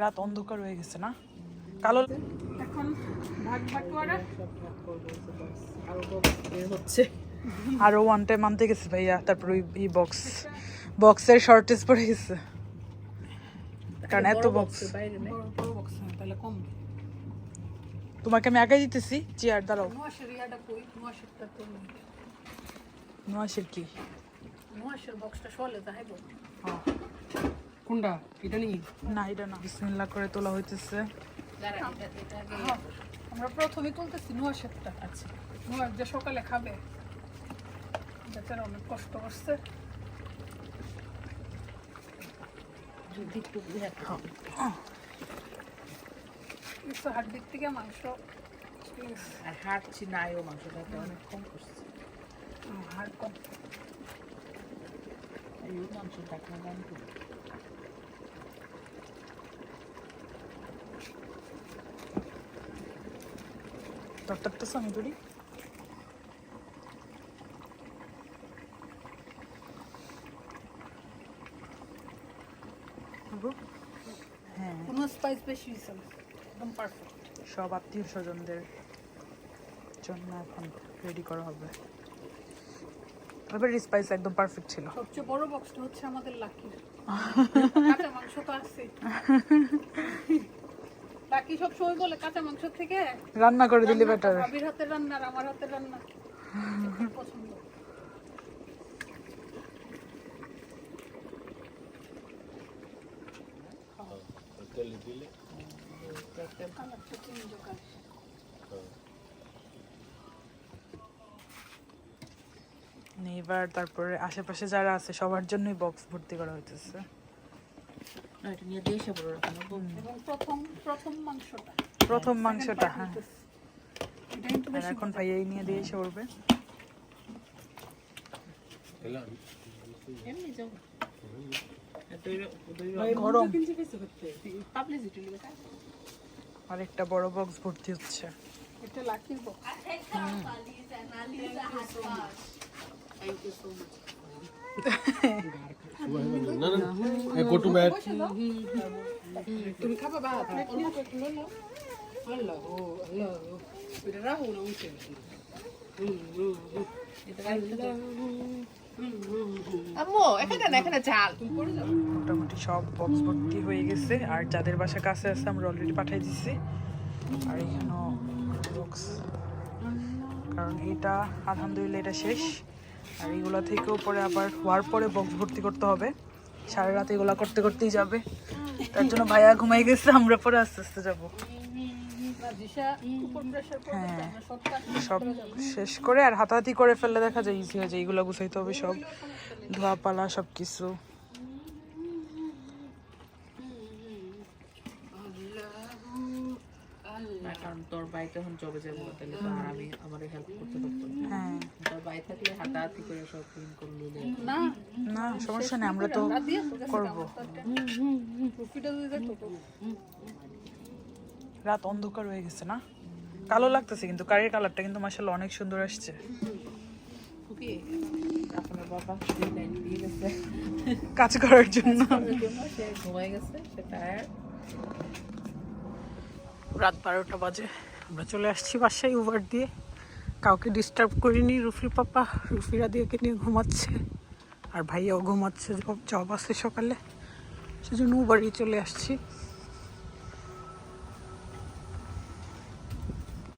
রাত অন্ধকার হয়ে গেছে না? কালো এখন ভাগ ভাগ করে। হচ্ছে আরও ওয়ান টাইম আনতে গেছে ভাইয়া তারপর ওই এই বক্স বক্সের শর্টেজ পড়ে গেছে। কারণ এত বক্স তোমাকে আমি একাই দিতেছি চেয়ার দাঁড়াও। নোয়াশের কি? নোয়াশের বক্সটা সলে যাইব কোনটা? এটা নেই না এটা না। বিসমিল্লাহ করে তোলা হইতেছে। হ্যাঁ, আমরা প্রথমে তুলতেছি নোয়াশেরটা আচ্ছা। নোয়ার যে সকালে খাবে বেচারা অনেক কষ্ট করছে। কিছু হাড্ডির থেকে মাংস। আর হাঁটছি নাই ও মাংসটাকে অনেক কম করছে। হুম, হাড় কম। হ্যাঁ। কোনো স্পাইস বেশি একদম পারফেক্ট সব আত্মীয় স্বজনদের জন্য এখন রেডি করা হবে। তবে স্পাইস একদম পারফেক্ট ছিল। সবচেয়ে বড় বক্সটা হচ্ছে আমাদের লাকির কাঁচা মাংস তো আছে লাকি সব সময় বলে কাঁচা মাংস থেকে রান্না করে দিলে বেটার ভাবির হাতের রান্না আর আমার হাতের রান্না। পছন্দ। কালারটা চেঞ্জ এবার তারপরে আশেপাশে যারা আছে সবার জন্যই বক্স ভর্তি করা হইতেছে। প্রথম প্রথম মাংসটা। হ্যাঁ। এখন ভাই এই নিয়ে দিয়ে এসে লিখে আরেকটা বড় বক্স ভর্তি হচ্ছে। এটা লাকির box thank you so much. তুমি খাবা এটা না উঠে যাও মোটামুটি সব বক্স ভর্তি হয়ে গেছে। আর যাদের বাসা কাছে আছে আমরা অলরেডি পাঠিয়ে দিচ্ছি আর এখানেও বক্স কারণ এটা আলহামদুলিল্লাহ এটা শেষ। আর এগুলা থেকেও পরে আবার হওয়ার পরে বক্স ভর্তি করতে হবে। সারা রাত এগুলা করতে করতেই যাবে। তার জন্য ভাইয়া ঘুমাই গেছে, আমরা পরে আস্তে আস্তে যাব। উপর আমরা সব শেষ করে আর হাতাহাতি করে ফেললে দেখা যায় ইজি হয়ে যায়। এইগুলো গুছাইতে হবে সব। ধোয়া পালা সব কিছু না কারণ তোর ভাই তখন জবে যাব তাহলে তো আর আমি আমার হেল্প করতে পারতাম না। হ্যাঁ। তোর ভাই থাকলে হাতাহাতি করে সব ক্লিন করল না। না সমস্যা নেই আমরা তো রাত করব। অন্ধকার হয়ে গেছে না? কালো লাগতেছে কিন্তু কারের কালারটা কিন্তু মাসাল্লাহ অনেক সুন্দর আসছে। খুবই আপনার বাবা দিয়ে গেছে। কাজ করার জন্য। সে ঘুমাই গেছে সে রাত বারোটা বাজে। আমরা চলে আসছি বাসায় উবার দিয়ে। কাউকে ডিস্টার্ব করিনি রুফির পাপা। রুফিরা দিয়েকে নিয়ে ঘুমাচ্ছে। আর ভাইয়াও ঘুমাচ্ছে, জব আছে সকালে। সেজন্য উবারই চলে আসছি।